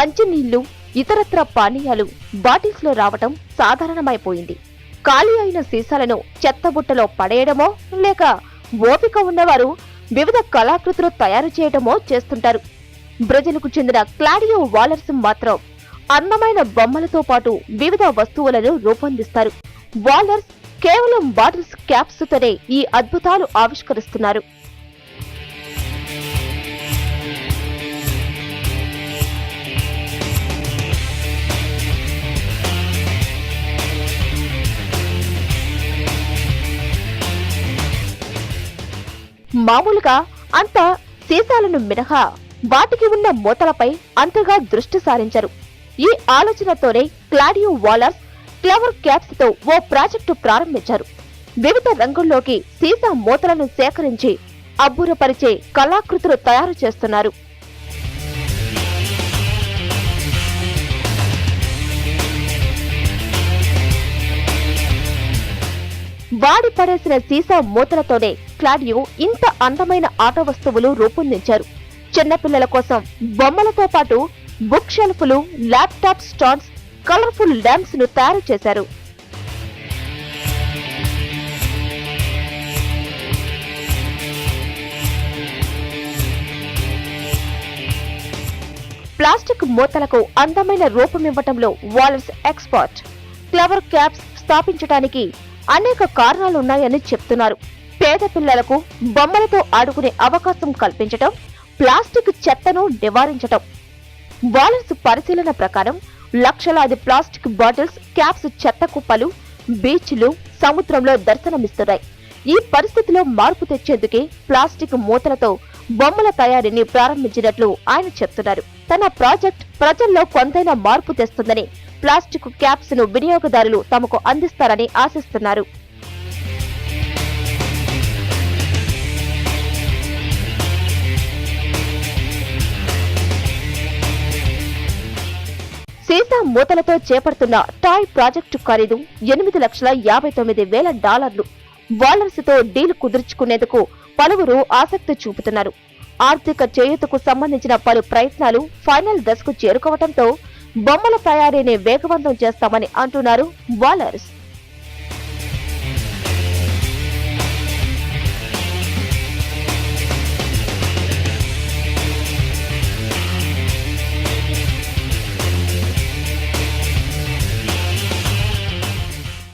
మంచినీళ్ళు ఇతరత్ర పానీయాలు బాటిల్స్లో రావటం సాధారణమైపోయింది. ఖాళీ అయిన సీసాలను చెత్తబుట్టలో పడేయడమో లేక ఓపిక ఉన్నవారు వివిధ కళాకృతులు తయారు చేయడమో చేస్తుంటారు. బ్రెజిల్కు చెందిన క్లాడియో వాలర్స్ మాత్రం అందమైన బొమ్మలతో పాటు వివిధ వస్తువులను రూపొందిస్తారు. వాలర్స్ కేవలం బాటిల్స్ క్యాప్స్ తోనే ఈ అద్భుతాలు ఆవిష్కరిస్తున్నారు. మామూలుగా అంత సీసాలను మినహా వాటికి ఉన్న మూతలపై అంతగా దృష్టి సారించరు. ఈ ఆలోచనతోనే క్లాడియో వాలర్స్ క్లవర్ క్యాప్స్తో ఓ ప్రాజెక్టు ప్రారంభించారు. వివిధ రంగుల్లోకి సీసా మూతలను సేకరించి అబ్బురపరిచే కళాకృతులు తయారు చేస్తున్నారు. వాడి పడేసిన సీసా మూతలతోనే క్లాడియో ఇంత అందమైన ఆట వస్తువులు రూపొందించారు. చిన్నపిల్లల కోసం బొమ్మలతో పాటు బుక్ షెల్ఫ్లు ల్యాప్టాప్ స్టాండ్స్ కలర్ఫుల్ ల్యాంప్స్ను తయారు చేశారు. ప్లాస్టిక్ మూతలకు అందమైన రూపమివ్వటంలో వాలర్స్ ఎక్స్పర్ట్ క్లవర్ క్యాప్స్ స్థాపించడానికి అనేక కారణాలున్నాయని చెప్తున్నారు. పేద పిల్లలకు బొమ్మలతో ఆడుకునే అవకాశం కల్పించటం ప్లాస్టిక్ చెత్తను నివారించటం. వాలర్స్ పరిశీలన ప్రకారం లక్షలాది ప్లాస్టిక్ బాటిల్స్ క్యాప్స్ చెత్త కుప్పలు బీచ్లు సముద్రంలో దర్శనమిస్తున్నాయి. ఈ పరిస్థితిలో మార్పు తెచ్చేందుకే ప్లాస్టిక్ మూతలతో బొమ్మల తయారీని ప్రారంభించినట్లు ఆయన చెప్తున్నారు. తన ప్రాజెక్ట్ ప్రజల్లో కొంతైనా మార్పు తెస్తుందని ప్లాస్టిక్ క్యాప్స్ను వినియోగదారులు తమకు అందిస్తారని ఆశిస్తున్నారు. సీసా మూతలతో చేపడుతున్న టాయ్ ప్రాజెక్టు ఖరీదు ఎనిమిది లక్షల యాభై తొమ్మిది వేల డాలర్లు. వాలర్స్తో డీల్ కుదుర్చుకునేందుకు పలువురు ఆసక్తి చూపుతున్నారు. ఆర్థిక చేయూతకు సంబంధించిన పలు ప్రయత్నాలు ఫైనల్ దశకు చేరుకోవడంతో బొమ్మల తయారీని వేగవంతం చేస్తామని అంటున్నారు వాలర్స్.